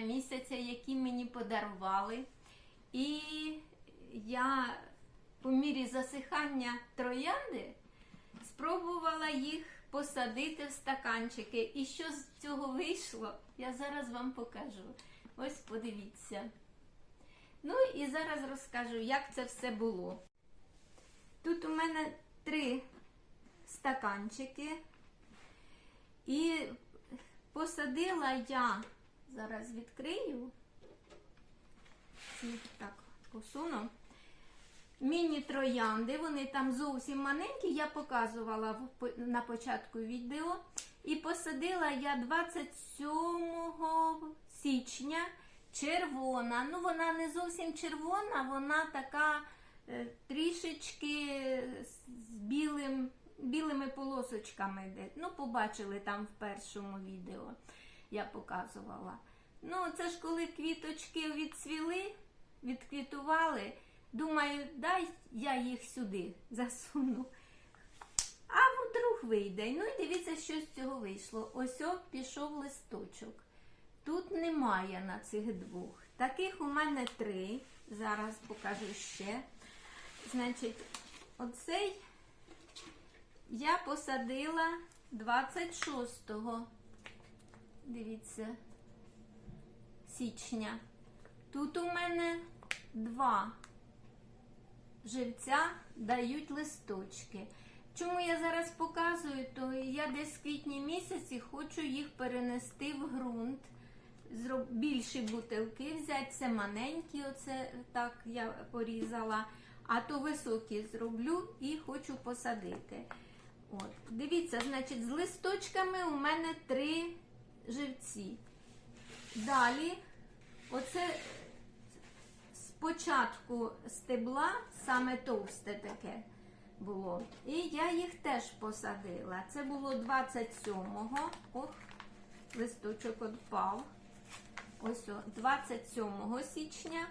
місяця, які мені подарували. І я по мірі засихання троянди спробувала їх посадити в стаканчики. І що з цього вийшло, я зараз вам покажу. Ось подивіться. Ну і зараз розкажу, як це все було. Тут у мене три стаканчики. І посадила я, зараз відкрию, так посуну. Міні-троянди, вони там зовсім маленькі, я показувала на початку відео. І посадила я 27 січня червона. Ну, вона не зовсім червона, вона така е, трішечки з білим, білими полосочками. Ну, побачили там в першому відео, я показувала. Ну, це ж коли квіточки відцвіли, відквітували. Думаю, дай я їх сюди засуну. А вдруг вийде. Ну і дивіться, що з цього вийшло. Ось о, пішов листочок. Тут немає на цих двох. Таких у мене три. Зараз покажу ще. Значить, оцей я посадила 26-го. Дивіться, січня. Тут у мене два живця дають листочки. Чому я зараз показую, то я десь в квітні місяці хочу їх перенести в ґрунт, більші бутилки взяти, це маленькі, оце так я порізала, а то високі зроблю і хочу посадити. От. Дивіться, значить, з листочками у мене три живці. Далі, оце спочатку стебла, саме товсте таке було. І я їх теж посадила. Це було 27-го. Ох, листочок відпав. Ось о, 27 січня.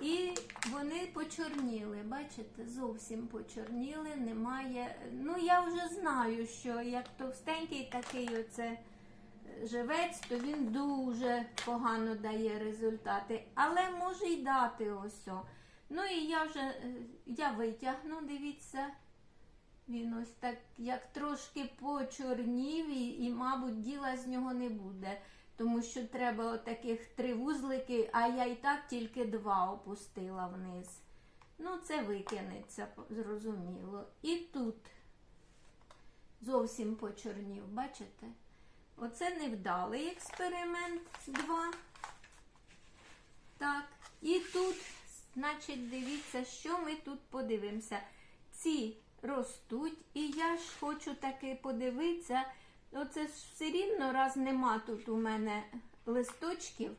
І вони почорніли, бачите, зовсім почорніли, немає. Ну, я вже знаю, що як товстенький такий оце живець, то він дуже погано дає результати. Але може й дати ось. Ну і я вже е, я витягну, дивіться. Він ось так, як трошки почорнів, і, і, мабуть, діла з нього не буде. Тому що треба отаких три вузлики, а я і так тільки два опустила вниз. Ну, це викинеться, зрозуміло. І тут зовсім почорнів, бачите? Оце невдалий експеримент 2. Так, і тут, значить, дивіться, що ми тут подивимося. Ці ростуть, і я ж хочу таки подивитися. Оце все рівно, раз нема тут у мене листочків.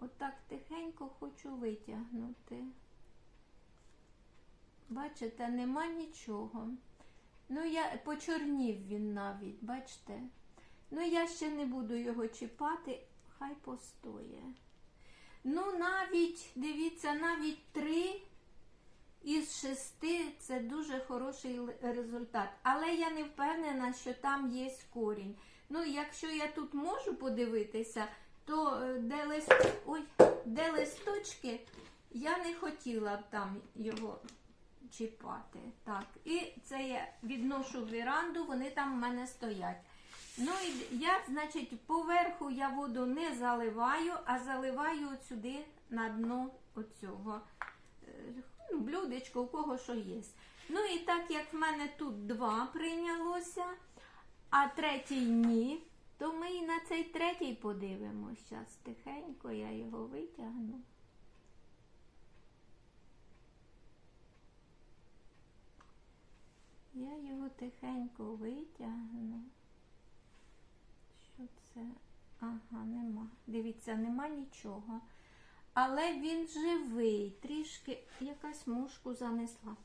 Отак тихенько хочу витягнути. Бачите, нема нічого. Ну, я почорнів він навіть, бачите? Ну, я ще не буду його чіпати, хай постоє. Ну, навіть, дивіться, навіть три із шести це дуже хороший результат. Але я не впевнена, що там є корінь. Ну, якщо я тут можу подивитися, то е, де, лист... Ой, де листочки, я не хотіла б там його чіпати. Так, і це я відношу віранду, вони там в мене стоять. Ну і я, значить, поверху я воду не заливаю, а заливаю от сюди на дно оцього е, ну, блюдечко, у кого що є. Ну і так як в мене тут два прийнялося, а третій ні, то ми і на цей третій подивимося. Зараз тихенько я його витягну. Я його тихенько витягну. Що це? Ага, нема. Дивіться, нема нічого. Але він живий, трішки якась мушку занесла.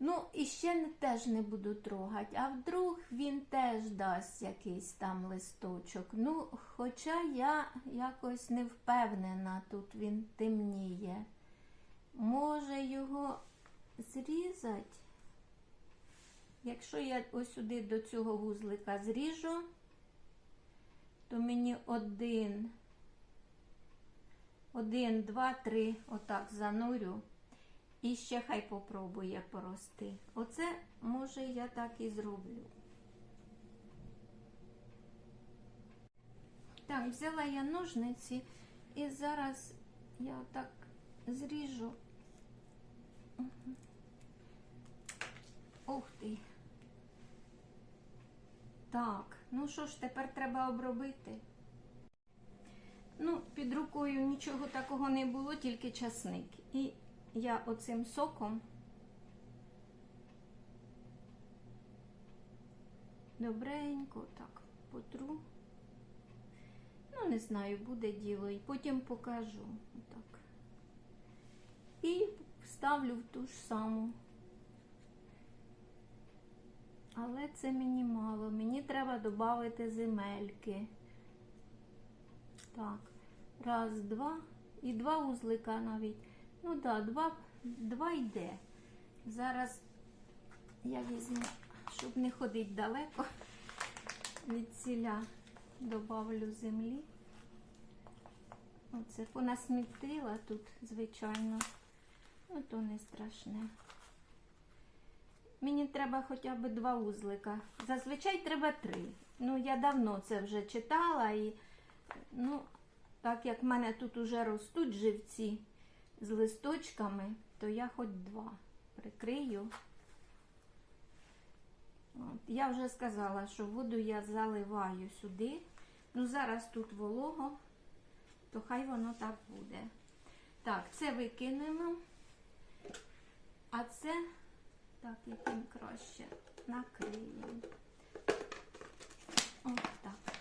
Ну, і ще теж не буду трогати, а вдруг він теж дасть якийсь там листочок. Ну, хоча я якось не впевнена, тут він темніє. Може його зрізати? Якщо я ось сюди до цього вузлика зріжу, то то мені один, один, два, три, отак занурю. І ще хай попробує порости. Оце, може, я так і зроблю. Так, взяла я ножниці і зараз я отак зріжу. Ух ти. Так, ну що ж, тепер треба обробити. Ну, під рукою нічого такого не було, тільки часник. І я оцим соком добренько так потру. Ну, не знаю, буде діло, і потім покажу. Отак. І ставлю в ту ж саму. Але це мені мало. Мені треба додати земельки. Так, раз, два. І два узлика навіть. Ну так, да, два, два йде. Зараз я візьму, щоб не ходити далеко від ціля, добавлю землі. Оце понасмітила тут, звичайно. Ну, то не страшне. Мені треба хоча б два узлика. Зазвичай треба три. Ну, я давно це вже читала і, ну, так як в мене тут уже ростуть живці з листочками, то я хоч два прикрию. От. Я вже сказала, що воду я заливаю сюди. Ну, зараз тут волого, то хай воно так буде. Так, це викинемо. А це, так, яким краще накриємо. Так.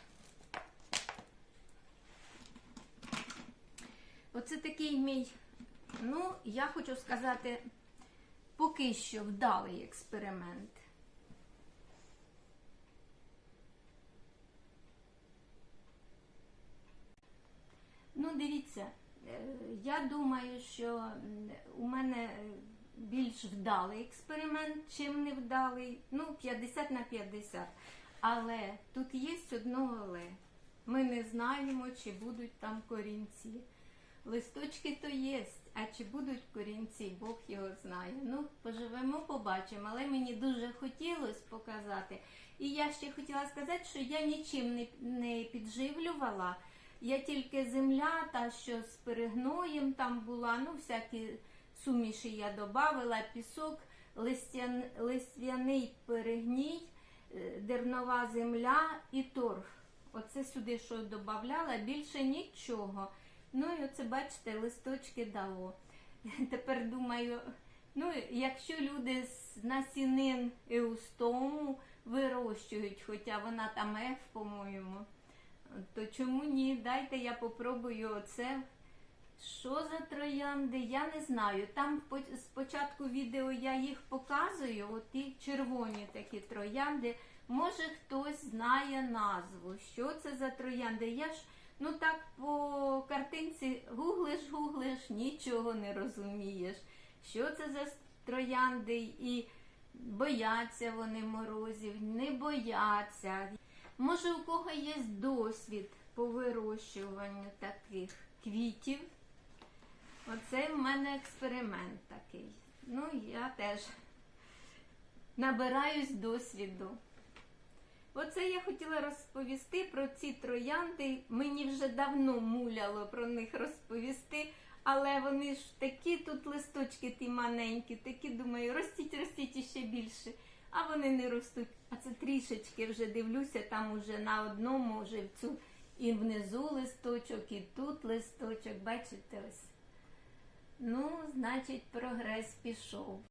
Оце такий мій, ну, я хочу сказати, поки що вдалий експеримент. Ну, дивіться, е, я думаю, що у мене більш вдалий експеримент, чим невдалий. Ну, 50 на 50. Але тут є одно але. Ми не знаємо, чи будуть там корінці. Листочки то є, а чи будуть корінці, Бог його знає. Ну, поживемо, побачимо. Але мені дуже хотілося показати. І я ще хотіла сказати, що я нічим не, не підживлювала. Я тільки земля, та що з перегноєм там була, ну, всякі суміші я додавала, пісок, листян, листвяний перегній, е, дернова земля і торф. Оце сюди що додавала, більше нічого. Ну і оце, бачите, листочки дало. Тепер думаю, ну, якщо люди з насінин еустому вирощують, хоча вона там F, по-моєму, то чому ні? Дайте я попробую оце. Що за троянди? Я не знаю. Там спочатку відео я їх показую, от ті червоні такі троянди. Може хтось знає назву. Що це за троянди? Я ж ну так по картинці гуглиш, гуглиш, нічого не розумієш. Що це за троянди? І бояться вони морозів, не бояться. Може, у кого є досвід по вирощуванню таких квітів? Оце в мене експеримент такий. Ну, я теж набираюсь досвіду. Оце я хотіла розповісти про ці троянди. Мені вже давно муляло про них розповісти, але вони ж такі тут листочки ті маленькі, такі думаю, ростіть, ростіть іще більше. А вони не ростуть. А це трішечки вже дивлюся, там уже на одному живцю і внизу листочок, і тут листочок. Бачите ось. Ну, значить, прогрес пішов.